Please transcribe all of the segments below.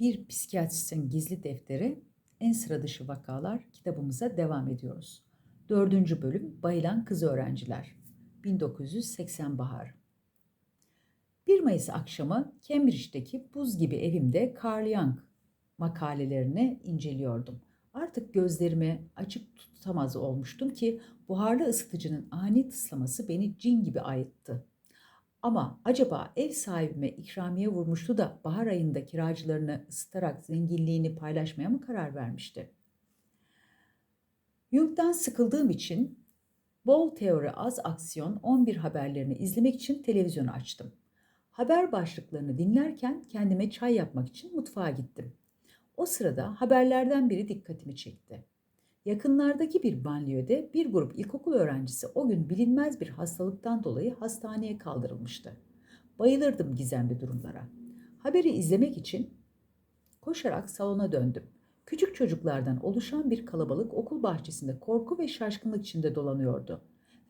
Bir Psikiyatristin Gizli Defteri En Sıra Dışı Vakalar kitabımıza devam ediyoruz. Dördüncü bölüm Bayılan Kız Öğrenciler 1980 Bahar 1 Mayıs akşamı Cambridge'deki buz gibi evimde Carl Jung makalelerini inceliyordum. Artık gözlerimi açık tutamaz olmuştum ki buharlı ısıtıcının ani tıslaması beni cin gibi ayıttı. Ama acaba ev sahibime ikramiye vurmuştu da bahar ayında kiracılarını ısıtarak zenginliğini paylaşmaya mı karar vermişti? Jung'dan sıkıldığım için bol teori az aksiyon 11 haberlerini izlemek için televizyonu açtım. Haber başlıklarını dinlerken kendime çay yapmak için mutfağa gittim. O sırada haberlerden biri dikkatimi çekti. Yakınlardaki bir banliyöde bir grup ilkokul öğrencisi o gün bilinmez bir hastalıktan dolayı hastaneye kaldırılmıştı. Bayılırdım gizemli durumlara. Haberi izlemek için koşarak salona döndüm. Küçük çocuklardan oluşan bir kalabalık okul bahçesinde korku ve şaşkınlık içinde dolanıyordu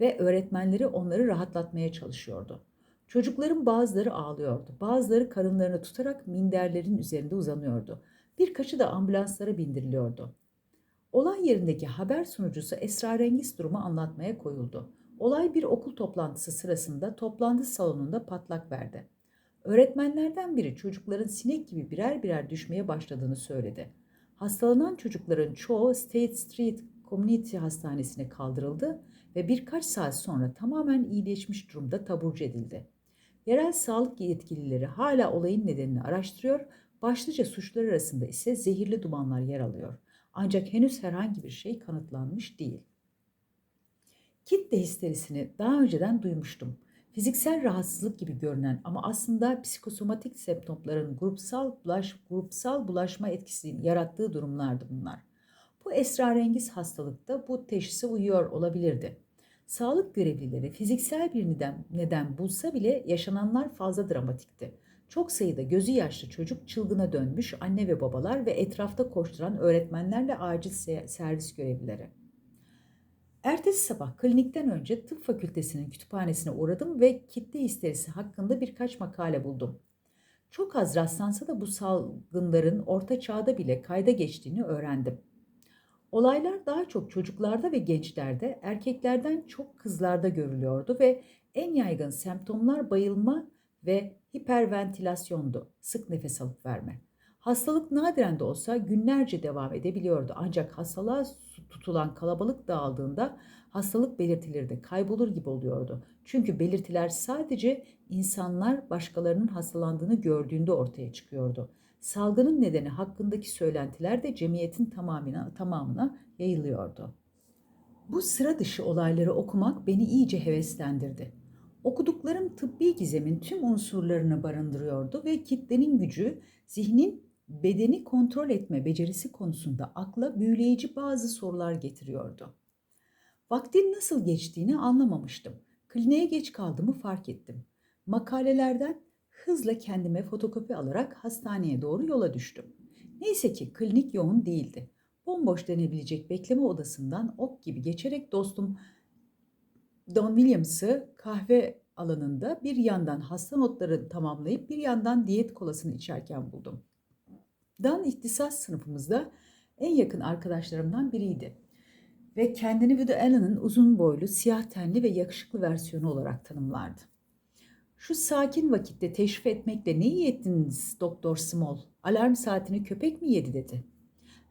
ve öğretmenleri onları rahatlatmaya çalışıyordu. Çocukların bazıları ağlıyordu, bazıları karınlarını tutarak minderlerin üzerinde uzanıyordu. Birkaçı da ambulanslara bindiriliyordu. Olay yerindeki haber sunucusu esrarengiz durumu anlatmaya koyuldu. Olay bir okul toplantısı sırasında toplantı salonunda patlak verdi. Öğretmenlerden biri çocukların sinek gibi birer birer düşmeye başladığını söyledi. Hastalanan çocukların çoğu State Street Community Hastanesi'ne kaldırıldı ve birkaç saat sonra tamamen iyileşmiş durumda taburcu edildi. Yerel sağlık yetkilileri hala olayın nedenini araştırıyor, başlıca suçlar arasında ise zehirli dumanlar yer alıyor. Ancak henüz herhangi bir şey kanıtlanmış değil. Kitle histerisini daha önceden duymuştum. Fiziksel rahatsızlık gibi görünen ama aslında psikosomatik semptomların grupsal bulaş, grupsal bulaşma etkisini yarattığı durumlardı bunlar. Bu esrarengiz hastalıkta bu teşhise uyuyor olabilirdi. Sağlık görevlileri fiziksel bir neden, neden bulsa bile yaşananlar fazla dramatikti. Çok sayıda gözü yaşlı çocuk çılgına dönmüş anne ve babalar ve etrafta koşturan öğretmenlerle acil servis görevlileri. Ertesi sabah klinikten önce tıp fakültesinin kütüphanesine uğradım ve kitle histerisi hakkında birkaç makale buldum. Çok az rastlansa da bu salgınların orta çağda bile kayda geçtiğini öğrendim. Olaylar daha çok çocuklarda ve gençlerde, erkeklerden çok kızlarda görülüyordu ve en yaygın semptomlar bayılma ve hiperventilasyondu, sık nefes alıp verme. Hastalık nadiren de olsa günlerce devam edebiliyordu ancak hastalığa tutulan kalabalık dağıldığında hastalık belirtileri de kaybolur gibi oluyordu. Çünkü belirtiler sadece insanlar başkalarının hastalandığını gördüğünde ortaya çıkıyordu. Salgının nedeni hakkındaki söylentiler de cemiyetin tamamına, tamamına yayılıyordu. Bu sıra dışı olayları okumak beni iyice heveslendirdi. Okuduklarım tıbbi gizemin tüm unsurlarını barındırıyordu ve kitlenin gücü, zihnin bedeni kontrol etme becerisi konusunda akla büyüleyici bazı sorular getiriyordu. Vaktin nasıl geçtiğini anlamamıştım. Kliniğe geç kaldığımı fark ettim. Makalelerden hızla kendime fotokopi alarak hastaneye doğru yola düştüm. Neyse ki klinik yoğun değildi. Bomboş denebilecek bekleme odasından ok gibi geçerek dostum Don Williams'ı kahve alanında bir yandan hasta notları tamamlayıp bir yandan diyet kolasını içerken buldum. Dan ihtisas sınıfımızda en yakın arkadaşlarımdan biriydi. Ve kendini Woody Allen'ın uzun boylu, siyah tenli ve yakışıklı versiyonu olarak tanımlardı. Şu sakin vakitte teşrif etmekle ne iyi ettiniz Doktor Small? Alarm saatini köpek mi yedi dedi.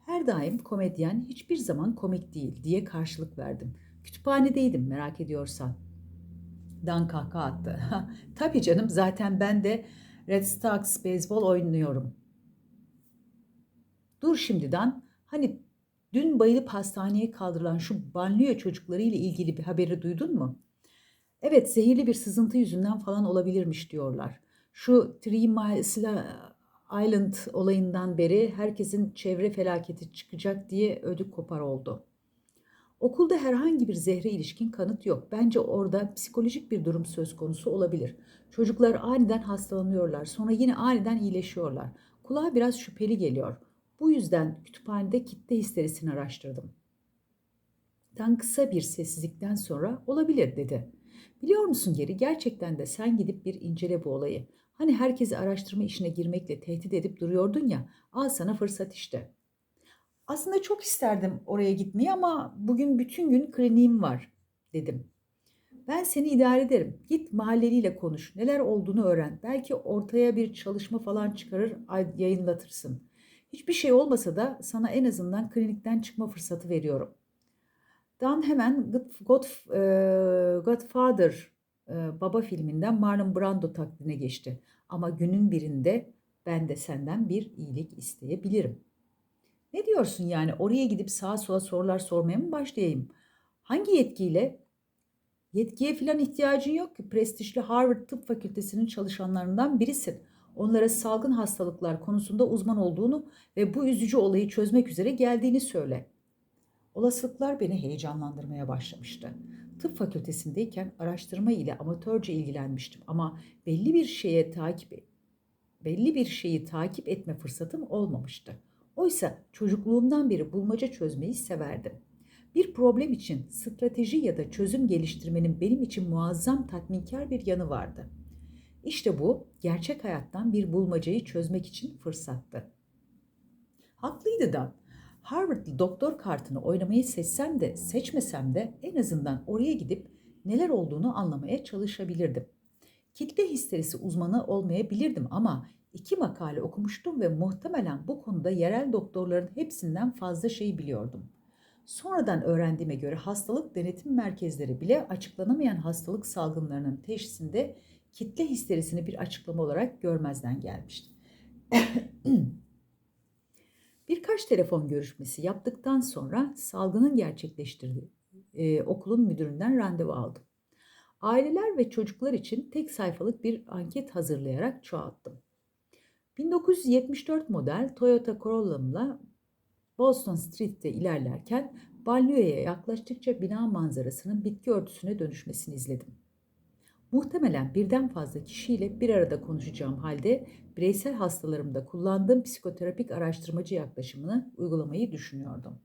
Her daim komedyen hiçbir zaman komik değil diye karşılık verdim. Kütüphanedeydim merak ediyorsan. Dan kahkaha attı. Tabii canım zaten ben de Red Sox beyzbol oynuyorum. Dur şimdiden hani dün bayılıp hastaneye kaldırılan şu banliyö çocukları ile ilgili bir haberi duydun mu? Evet zehirli bir sızıntı yüzünden falan olabilirmiş diyorlar. Şu Three Miles Island olayından beri herkesin çevre felaketi çıkacak diye ödü kopar oldu. Okulda herhangi bir zehre ilişkin kanıt yok. Bence orada psikolojik bir durum söz konusu olabilir. Çocuklar aniden hastalanıyorlar, sonra yine aniden iyileşiyorlar. Kulağa biraz şüpheli geliyor. Bu yüzden kütüphanede kitle histerisini araştırdım. Tan kısa bir sessizlikten sonra olabilir dedi. Biliyor musun geri gerçekten de sen gidip bir incele bu olayı. Hani herkesi araştırma işine girmekle tehdit edip duruyordun ya, al sana fırsat işte. Aslında çok isterdim oraya gitmeyi ama bugün bütün gün kliniğim var, dedim. Ben seni idare ederim. Git mahalleliyle konuş. Neler olduğunu öğren. Belki ortaya bir çalışma falan çıkarır, yayınlatırsın. Hiçbir şey olmasa da sana en azından klinikten çıkma fırsatı veriyorum. Dan hemen God, e, Godfather e, Baba filminden Marlon Brando taklidine geçti. Ama günün birinde ben de senden bir iyilik isteyebilirim. Ne diyorsun yani oraya gidip sağa sola sorular sormaya mı başlayayım? Hangi yetkiyle? Yetkiye falan ihtiyacın yok ki. Prestijli Harvard Tıp Fakültesi'nin çalışanlarından birisin. Onlara salgın hastalıklar konusunda uzman olduğunu ve bu üzücü olayı çözmek üzere geldiğini söyle. Olasılıklar beni heyecanlandırmaya başlamıştı. Tıp fakültesindeyken araştırma ile amatörce ilgilenmiştim ama belli bir şeye takip belli bir şeyi takip etme fırsatım olmamıştı. Oysa çocukluğumdan beri bulmaca çözmeyi severdim. Bir problem için strateji ya da çözüm geliştirmenin benim için muazzam tatminkar bir yanı vardı. İşte bu gerçek hayattan bir bulmacayı çözmek için fırsattı. Haklıydı da Harvard'lı doktor kartını oynamayı seçsem de seçmesem de en azından oraya gidip neler olduğunu anlamaya çalışabilirdim. Kitle histerisi uzmanı olmayabilirdim ama iki makale okumuştum ve muhtemelen bu konuda yerel doktorların hepsinden fazla şey biliyordum. Sonradan öğrendiğime göre hastalık denetim merkezleri bile açıklanamayan hastalık salgınlarının teşhisinde kitle histerisini bir açıklama olarak görmezden gelmişti. Birkaç telefon görüşmesi yaptıktan sonra salgının gerçekleştirdiği e, okulun müdüründen randevu aldım. Aileler ve çocuklar için tek sayfalık bir anket hazırlayarak çoğalttım. 1974 model Toyota Corolla'mla Boston Street'te ilerlerken banliyöye yaklaştıkça bina manzarasının bitki örtüsüne dönüşmesini izledim. Muhtemelen birden fazla kişiyle bir arada konuşacağım halde bireysel hastalarımda kullandığım psikoterapik araştırmacı yaklaşımını uygulamayı düşünüyordum.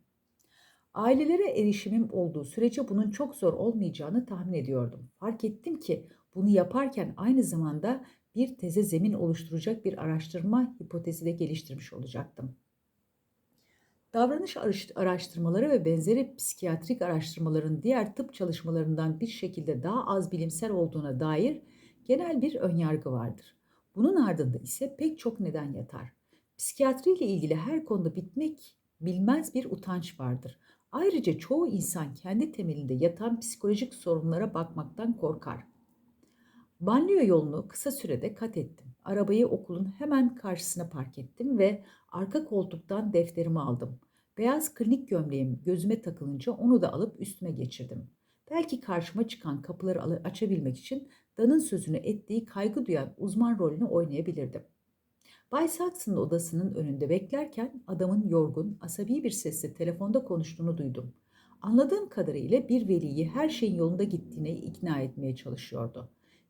Ailelere erişimim olduğu sürece bunun çok zor olmayacağını tahmin ediyordum. Fark ettim ki bunu yaparken aynı zamanda bir teze zemin oluşturacak bir araştırma hipotezi de geliştirmiş olacaktım. Davranış araştırmaları ve benzeri psikiyatrik araştırmaların diğer tıp çalışmalarından bir şekilde daha az bilimsel olduğuna dair genel bir önyargı vardır. Bunun ardında ise pek çok neden yatar. Psikiyatri ile ilgili her konuda bitmek bilmez bir utanç vardır. Ayrıca çoğu insan kendi temelinde yatan psikolojik sorunlara bakmaktan korkar. Banliyö yolunu kısa sürede kat ettim. Arabayı okulun hemen karşısına park ettim ve arka koltuktan defterimi aldım. Beyaz klinik gömleğim gözüme takılınca onu da alıp üstüme geçirdim. Belki karşıma çıkan kapıları açabilmek için Dan'ın sözünü ettiği kaygı duyan uzman rolünü oynayabilirdim. Bay Saxon'ın odasının önünde beklerken adamın yorgun, asabi bir sesle telefonda konuştuğunu duydum. Anladığım kadarıyla bir veliyi her şeyin yolunda gittiğine ikna etmeye çalışıyordu.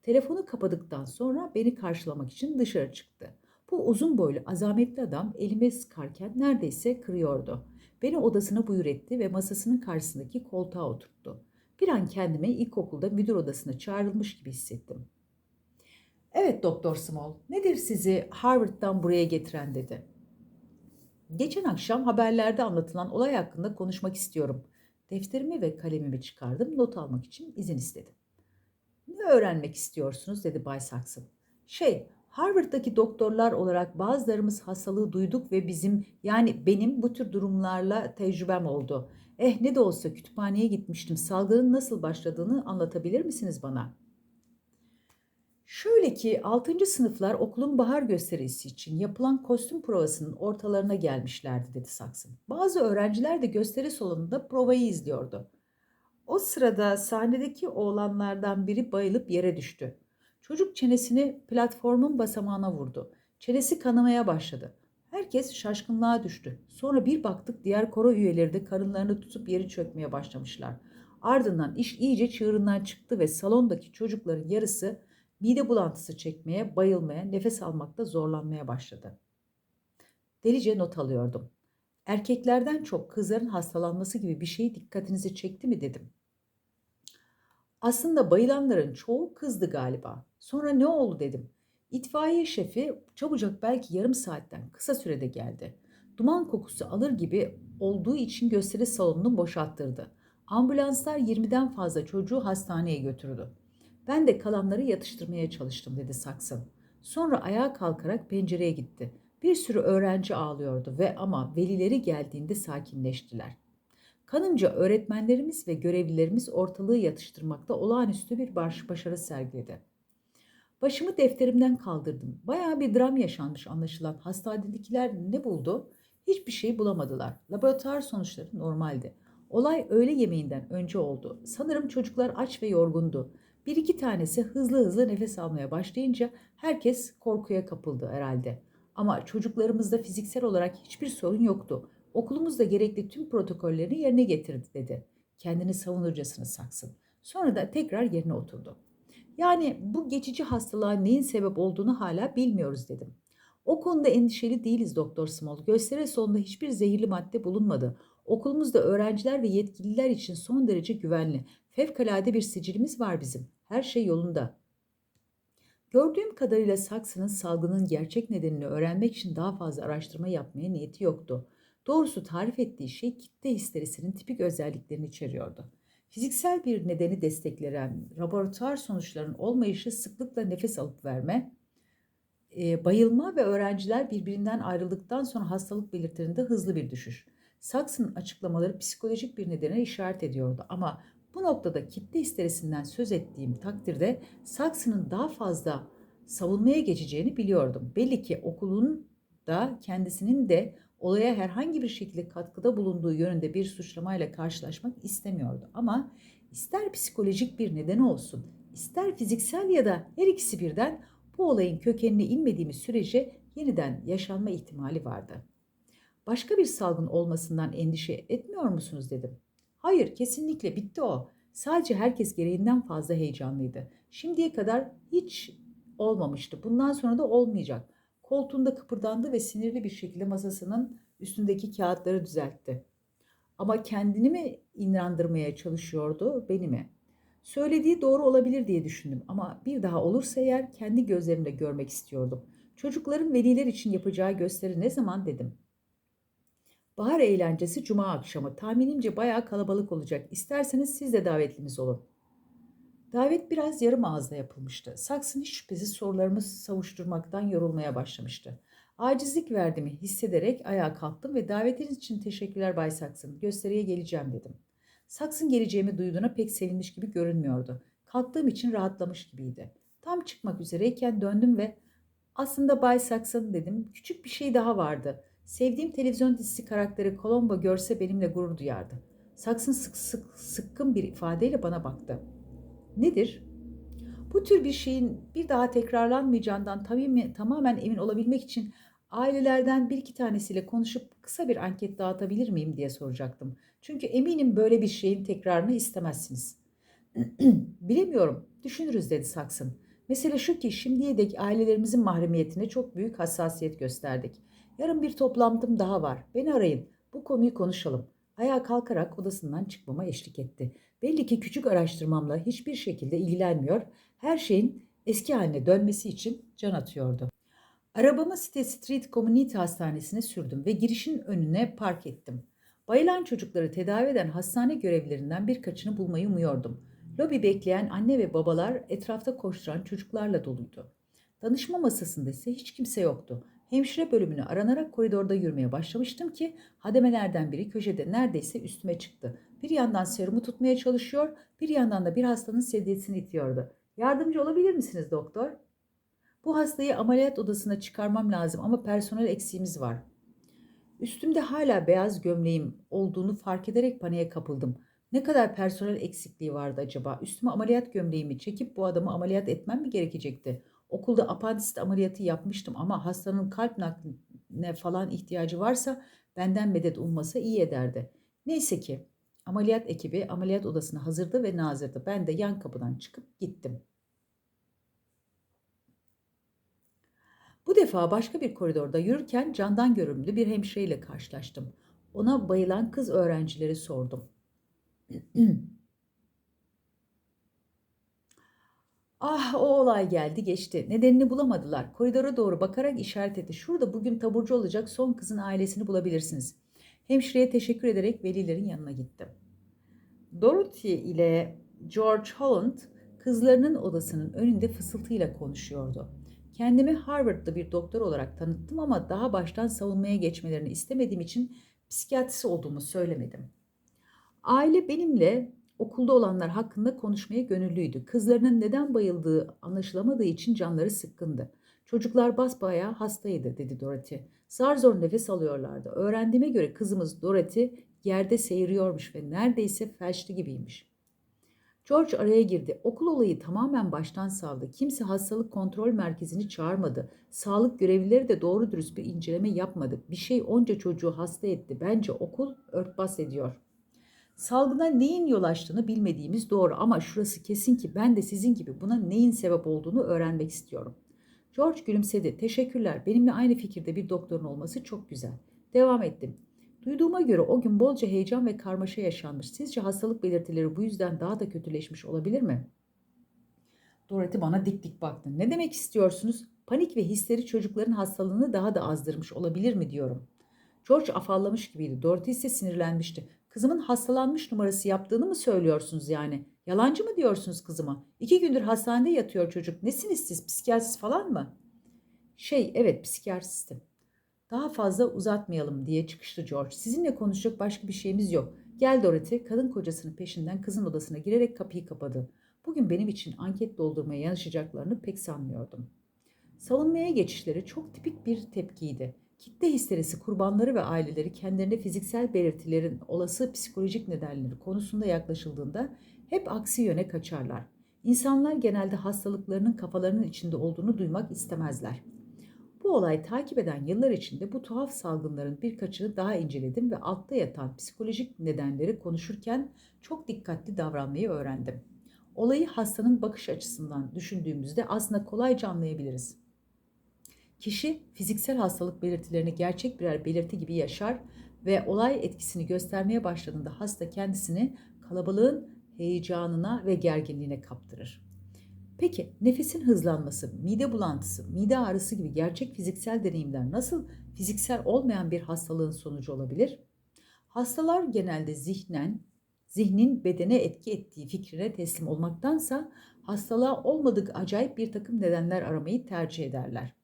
Telefonu kapadıktan sonra beni karşılamak için dışarı çıktı. Bu uzun boylu azametli adam elime sıkarken neredeyse kırıyordu. Beni odasına buyur etti ve masasının karşısındaki koltuğa oturttu. Bir an kendime ilkokulda müdür odasına çağrılmış gibi hissettim. Evet Doktor Small, nedir sizi Harvard'dan buraya getiren dedi. Geçen akşam haberlerde anlatılan olay hakkında konuşmak istiyorum. Defterimi ve kalemimi çıkardım, not almak için izin istedim. Ne öğrenmek istiyorsunuz dedi Bay Saxon. Şey, Harvard'daki doktorlar olarak bazılarımız hastalığı duyduk ve bizim yani benim bu tür durumlarla tecrübem oldu. Eh ne de olsa kütüphaneye gitmiştim. Salgının nasıl başladığını anlatabilir misiniz bana? Şöyle ki 6. sınıflar okulun bahar gösterisi için yapılan kostüm provasının ortalarına gelmişlerdi dedi Saksın. Bazı öğrenciler de gösteri salonunda provayı izliyordu. O sırada sahnedeki oğlanlardan biri bayılıp yere düştü. Çocuk çenesini platformun basamağına vurdu. Çenesi kanamaya başladı. Herkes şaşkınlığa düştü. Sonra bir baktık diğer koro üyeleri de karınlarını tutup yeri çökmeye başlamışlar. Ardından iş iyice çığırından çıktı ve salondaki çocukların yarısı mide bulantısı çekmeye, bayılmaya, nefes almakta zorlanmaya başladı. Delice not alıyordum. Erkeklerden çok kızların hastalanması gibi bir şey dikkatinizi çekti mi dedim. Aslında bayılanların çoğu kızdı galiba. Sonra ne oldu dedim. İtfaiye şefi çabucak belki yarım saatten kısa sürede geldi. Duman kokusu alır gibi olduğu için gösteri salonunu boşalttırdı. Ambulanslar 20'den fazla çocuğu hastaneye götürdü. Ben de kalanları yatıştırmaya çalıştım dedi Saksın. Sonra ayağa kalkarak pencereye gitti. Bir sürü öğrenci ağlıyordu ve ama velileri geldiğinde sakinleştiler. Kanımca öğretmenlerimiz ve görevlilerimiz ortalığı yatıştırmakta olağanüstü bir baş başarı sergiledi. Başımı defterimden kaldırdım. Bayağı bir dram yaşanmış anlaşılan. Hastanedekiler ne buldu? Hiçbir şey bulamadılar. Laboratuvar sonuçları normaldi. Olay öğle yemeğinden önce oldu. Sanırım çocuklar aç ve yorgundu. Bir iki tanesi hızlı hızlı nefes almaya başlayınca herkes korkuya kapıldı herhalde. Ama çocuklarımızda fiziksel olarak hiçbir sorun yoktu. Okulumuz da gerekli tüm protokollerini yerine getirdi dedi. Kendini savunurcasına saksın. Sonra da tekrar yerine oturdu. Yani bu geçici hastalığa neyin sebep olduğunu hala bilmiyoruz dedim. O konuda endişeli değiliz Doktor Small. Gösteri sonunda hiçbir zehirli madde bulunmadı. Okulumuzda öğrenciler ve yetkililer için son derece güvenli. Fevkalade bir sicilimiz var bizim. Her şey yolunda. Gördüğüm kadarıyla Saksı'nın salgının gerçek nedenini öğrenmek için daha fazla araştırma yapmaya niyeti yoktu. Doğrusu tarif ettiği şey kitle histerisinin tipik özelliklerini içeriyordu. Fiziksel bir nedeni destekleyen laboratuvar sonuçlarının olmayışı sıklıkla nefes alıp verme, e, bayılma ve öğrenciler birbirinden ayrıldıktan sonra hastalık belirtilerinde hızlı bir düşüş. Saks'ın açıklamaları psikolojik bir nedene işaret ediyordu ama bu noktada kitle histerisinden söz ettiğim takdirde Saks'ın daha fazla savunmaya geçeceğini biliyordum. Belli ki okulun da kendisinin de olaya herhangi bir şekilde katkıda bulunduğu yönünde bir suçlamayla karşılaşmak istemiyordu. Ama ister psikolojik bir nedeni olsun, ister fiziksel ya da her ikisi birden bu olayın kökenine inmediğimiz sürece yeniden yaşanma ihtimali vardı. Başka bir salgın olmasından endişe etmiyor musunuz dedim. Hayır, kesinlikle bitti o. Sadece herkes gereğinden fazla heyecanlıydı. Şimdiye kadar hiç olmamıştı. Bundan sonra da olmayacak. Koltuğunda kıpırdandı ve sinirli bir şekilde masasının üstündeki kağıtları düzeltti. Ama kendini mi inandırmaya çalışıyordu, beni mi? Söylediği doğru olabilir diye düşündüm ama bir daha olursa eğer kendi gözlerimle görmek istiyordum. Çocukların veliler için yapacağı gösteri ne zaman dedim. Bahar eğlencesi cuma akşamı. Tahminimce bayağı kalabalık olacak. İsterseniz siz de davetlimiz olun. Davet biraz yarım ağızla yapılmıştı. Saksın hiç şüphesiz sorularımı savuşturmaktan yorulmaya başlamıştı. Acizlik verdiğimi hissederek ayağa kalktım ve davetiniz için teşekkürler Bay Saksın. Gösteriye geleceğim dedim. Saksın geleceğimi duyduğuna pek sevinmiş gibi görünmüyordu. Kalktığım için rahatlamış gibiydi. Tam çıkmak üzereyken döndüm ve aslında Bay Saksın dedim. Küçük bir şey daha vardı. Sevdiğim televizyon dizisi karakteri Colombo görse benimle gurur duyardı. Saksın sık sık sıkkın bir ifadeyle bana baktı. Nedir? Bu tür bir şeyin bir daha tekrarlanmayacağından tamamen emin olabilmek için ailelerden bir iki tanesiyle konuşup kısa bir anket dağıtabilir miyim diye soracaktım. Çünkü eminim böyle bir şeyin tekrarını istemezsiniz. Bilemiyorum, düşünürüz dedi Saksın. Mesele şu ki şimdiye dek ailelerimizin mahremiyetine çok büyük hassasiyet gösterdik. Yarın bir toplantım daha var. Beni arayın. Bu konuyu konuşalım. Ayağa kalkarak odasından çıkmama eşlik etti. Belli ki küçük araştırmamla hiçbir şekilde ilgilenmiyor, her şeyin eski haline dönmesi için can atıyordu. Arabamı State Street Community Hastanesi'ne sürdüm ve girişin önüne park ettim. Bayılan çocukları tedavi eden hastane görevlilerinden birkaçını bulmayı umuyordum. Lobi bekleyen anne ve babalar etrafta koşturan çocuklarla doluydu. Danışma masasında ise hiç kimse yoktu. Hemşire bölümünü aranarak koridorda yürümeye başlamıştım ki hademelerden biri köşede neredeyse üstüme çıktı. Bir yandan serumu tutmaya çalışıyor, bir yandan da bir hastanın sedyesini itiyordu. Yardımcı olabilir misiniz doktor? Bu hastayı ameliyat odasına çıkarmam lazım ama personel eksiğimiz var. Üstümde hala beyaz gömleğim olduğunu fark ederek paniğe kapıldım. Ne kadar personel eksikliği vardı acaba? Üstüme ameliyat gömleğimi çekip bu adamı ameliyat etmem mi gerekecekti? Okulda apandisit ameliyatı yapmıştım ama hastanın kalp nakline falan ihtiyacı varsa benden medet ummasa iyi ederdi. Neyse ki ameliyat ekibi ameliyat odasını hazırdı ve nazırdı. Ben de yan kapıdan çıkıp gittim. Bu defa başka bir koridorda yürürken candan görünümlü bir hemşireyle karşılaştım. Ona bayılan kız öğrencileri sordum. Ah o olay geldi geçti. Nedenini bulamadılar. Koridora doğru bakarak işaret etti. Şurada bugün taburcu olacak son kızın ailesini bulabilirsiniz. Hemşireye teşekkür ederek velilerin yanına gittim. Dorothy ile George Holland kızlarının odasının önünde fısıltıyla konuşuyordu. Kendimi Harvard'da bir doktor olarak tanıttım ama daha baştan savunmaya geçmelerini istemediğim için psikiyatrist olduğumu söylemedim. Aile benimle okulda olanlar hakkında konuşmaya gönüllüydü. Kızlarının neden bayıldığı anlaşılamadığı için canları sıkkındı. Çocuklar basbayağı hastaydı dedi Dorothy. Zar zor nefes alıyorlardı. Öğrendiğime göre kızımız Dorothy yerde seyiriyormuş ve neredeyse felçli gibiymiş. George araya girdi. Okul olayı tamamen baştan savdı. Kimse hastalık kontrol merkezini çağırmadı. Sağlık görevlileri de doğru dürüst bir inceleme yapmadı. Bir şey onca çocuğu hasta etti. Bence okul örtbas ediyor. Salgına neyin yol açtığını bilmediğimiz doğru ama şurası kesin ki ben de sizin gibi buna neyin sebep olduğunu öğrenmek istiyorum. George gülümsedi. Teşekkürler. Benimle aynı fikirde bir doktorun olması çok güzel. Devam ettim. Duyduğuma göre o gün bolca heyecan ve karmaşa yaşanmış. Sizce hastalık belirtileri bu yüzden daha da kötüleşmiş olabilir mi? Dorothy bana dik dik baktı. Ne demek istiyorsunuz? Panik ve histeri çocukların hastalığını daha da azdırmış olabilir mi diyorum. George afallamış gibiydi. Dorothy ise sinirlenmişti. Kızımın hastalanmış numarası yaptığını mı söylüyorsunuz yani? Yalancı mı diyorsunuz kızıma? İki gündür hastanede yatıyor çocuk. Nesiniz siz? Psikiyatrist falan mı? Şey evet psikiyatristim. Daha fazla uzatmayalım diye çıkıştı George. Sizinle konuşacak başka bir şeyimiz yok. Gel Dorothy, kadın kocasının peşinden kızın odasına girerek kapıyı kapadı. Bugün benim için anket doldurmaya yanaşacaklarını pek sanmıyordum. Savunmaya geçişleri çok tipik bir tepkiydi. Kitle histerisi kurbanları ve aileleri kendilerine fiziksel belirtilerin olası psikolojik nedenleri konusunda yaklaşıldığında hep aksi yöne kaçarlar. İnsanlar genelde hastalıklarının kafalarının içinde olduğunu duymak istemezler. Bu olay takip eden yıllar içinde bu tuhaf salgınların birkaçını daha inceledim ve altta yatan psikolojik nedenleri konuşurken çok dikkatli davranmayı öğrendim. Olayı hastanın bakış açısından düşündüğümüzde aslında kolayca anlayabiliriz. Kişi fiziksel hastalık belirtilerini gerçek birer belirti gibi yaşar ve olay etkisini göstermeye başladığında hasta kendisini kalabalığın heyecanına ve gerginliğine kaptırır. Peki nefesin hızlanması, mide bulantısı, mide ağrısı gibi gerçek fiziksel deneyimler nasıl fiziksel olmayan bir hastalığın sonucu olabilir? Hastalar genelde zihnen, zihnin bedene etki ettiği fikrine teslim olmaktansa hastalığa olmadık acayip bir takım nedenler aramayı tercih ederler.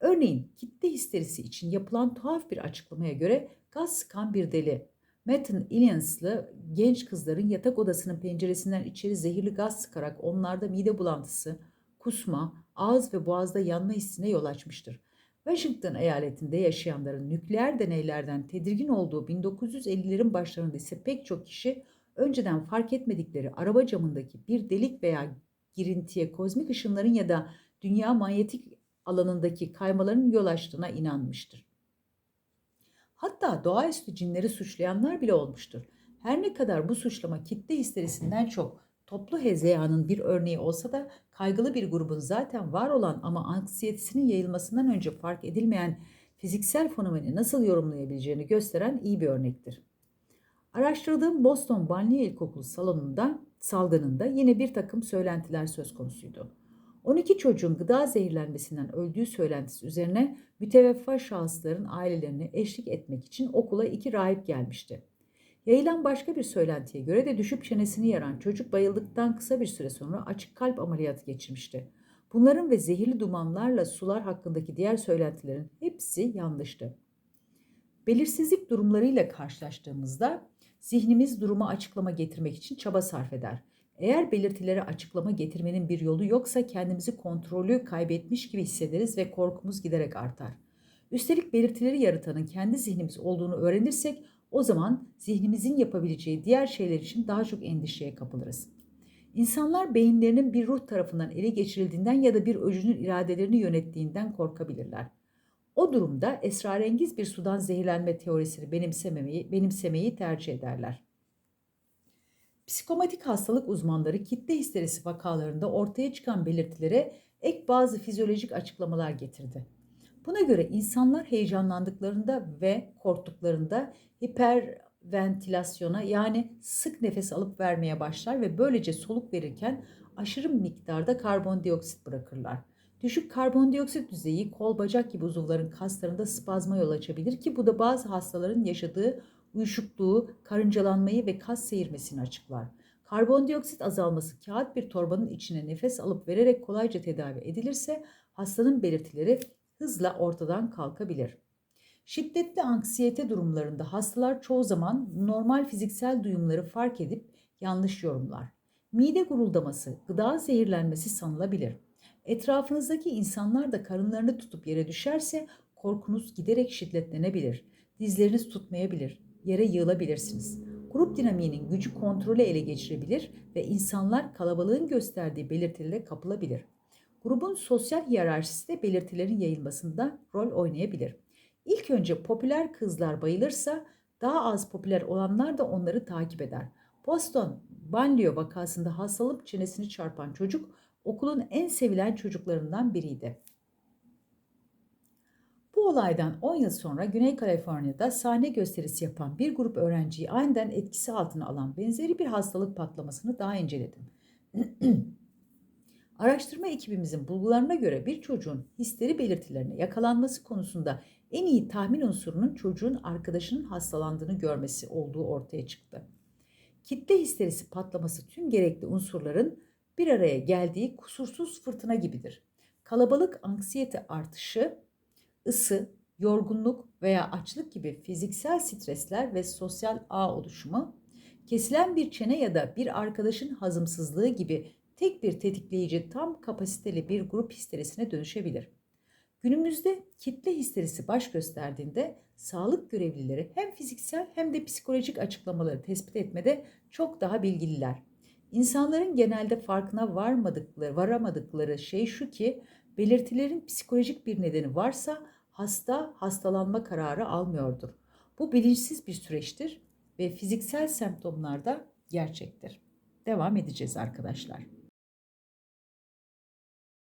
Örneğin kitle histerisi için yapılan tuhaf bir açıklamaya göre gaz sıkan bir deli Matten Illians'lı genç kızların yatak odasının penceresinden içeri zehirli gaz sıkarak onlarda mide bulantısı, kusma, ağız ve boğazda yanma hissine yol açmıştır. Washington eyaletinde yaşayanların nükleer deneylerden tedirgin olduğu 1950'lerin başlarında ise pek çok kişi önceden fark etmedikleri araba camındaki bir delik veya girintiye kozmik ışınların ya da dünya manyetik alanındaki kaymaların yol açtığına inanmıştır. Hatta doğaüstü cinleri suçlayanlar bile olmuştur. Her ne kadar bu suçlama kitle histerisinden çok toplu hezeyanın bir örneği olsa da kaygılı bir grubun zaten var olan ama anksiyetesinin yayılmasından önce fark edilmeyen fiziksel fenomeni nasıl yorumlayabileceğini gösteren iyi bir örnektir. Araştırdığım Boston Balniye İlkokulu salonunda salgınında yine bir takım söylentiler söz konusuydu. 12 çocuğun gıda zehirlenmesinden öldüğü söylentisi üzerine müteveffa şahısların ailelerine eşlik etmek için okula iki rahip gelmişti. Yayılan başka bir söylentiye göre de düşüp çenesini yaran çocuk bayıldıktan kısa bir süre sonra açık kalp ameliyatı geçirmişti. Bunların ve zehirli dumanlarla sular hakkındaki diğer söylentilerin hepsi yanlıştı. Belirsizlik durumlarıyla karşılaştığımızda zihnimiz durumu açıklama getirmek için çaba sarf eder. Eğer belirtilere açıklama getirmenin bir yolu yoksa kendimizi kontrolü kaybetmiş gibi hissederiz ve korkumuz giderek artar. Üstelik belirtileri yaratanın kendi zihnimiz olduğunu öğrenirsek o zaman zihnimizin yapabileceği diğer şeyler için daha çok endişeye kapılırız. İnsanlar beyinlerinin bir ruh tarafından ele geçirildiğinden ya da bir öcünün iradelerini yönettiğinden korkabilirler. O durumda esrarengiz bir sudan zehirlenme teorisini benimsememeyi, benimsemeyi tercih ederler. Psikomatik hastalık uzmanları kitle histerisi vakalarında ortaya çıkan belirtilere ek bazı fizyolojik açıklamalar getirdi. Buna göre insanlar heyecanlandıklarında ve korktuklarında hiperventilasyona yani sık nefes alıp vermeye başlar ve böylece soluk verirken aşırı miktarda karbondioksit bırakırlar. Düşük karbondioksit düzeyi kol bacak gibi uzuvların kaslarında spazma yol açabilir ki bu da bazı hastaların yaşadığı uyuşukluğu, karıncalanmayı ve kas seyirmesini açıklar. Karbondioksit azalması kağıt bir torbanın içine nefes alıp vererek kolayca tedavi edilirse hastanın belirtileri hızla ortadan kalkabilir. Şiddetli anksiyete durumlarında hastalar çoğu zaman normal fiziksel duyumları fark edip yanlış yorumlar. Mide guruldaması, gıda zehirlenmesi sanılabilir. Etrafınızdaki insanlar da karınlarını tutup yere düşerse korkunuz giderek şiddetlenebilir. Dizleriniz tutmayabilir, yere yığılabilirsiniz. Grup dinamiğinin gücü kontrolü ele geçirebilir ve insanlar kalabalığın gösterdiği belirtilere kapılabilir. Grubun sosyal hiyerarşisi de belirtilerin yayılmasında rol oynayabilir. İlk önce popüler kızlar bayılırsa daha az popüler olanlar da onları takip eder. Boston banliyö vakasında hastalık çenesini çarpan çocuk okulun en sevilen çocuklarından biriydi. Bu olaydan 10 yıl sonra Güney Kaliforniya'da sahne gösterisi yapan bir grup öğrenciyi aniden etkisi altına alan benzeri bir hastalık patlamasını daha inceledim. Araştırma ekibimizin bulgularına göre bir çocuğun histeri belirtilerine yakalanması konusunda en iyi tahmin unsurunun çocuğun arkadaşının hastalandığını görmesi olduğu ortaya çıktı. Kitle histerisi patlaması tüm gerekli unsurların bir araya geldiği kusursuz fırtına gibidir. Kalabalık anksiyete artışı, ısı, yorgunluk veya açlık gibi fiziksel stresler ve sosyal ağ oluşumu, kesilen bir çene ya da bir arkadaşın hazımsızlığı gibi tek bir tetikleyici tam kapasiteli bir grup histerisine dönüşebilir. Günümüzde kitle histerisi baş gösterdiğinde sağlık görevlileri hem fiziksel hem de psikolojik açıklamaları tespit etmede çok daha bilgililer. İnsanların genelde farkına varmadıkları, varamadıkları şey şu ki belirtilerin psikolojik bir nedeni varsa hasta hastalanma kararı almıyordur. Bu bilinçsiz bir süreçtir ve fiziksel semptomlar da gerçektir. Devam edeceğiz arkadaşlar.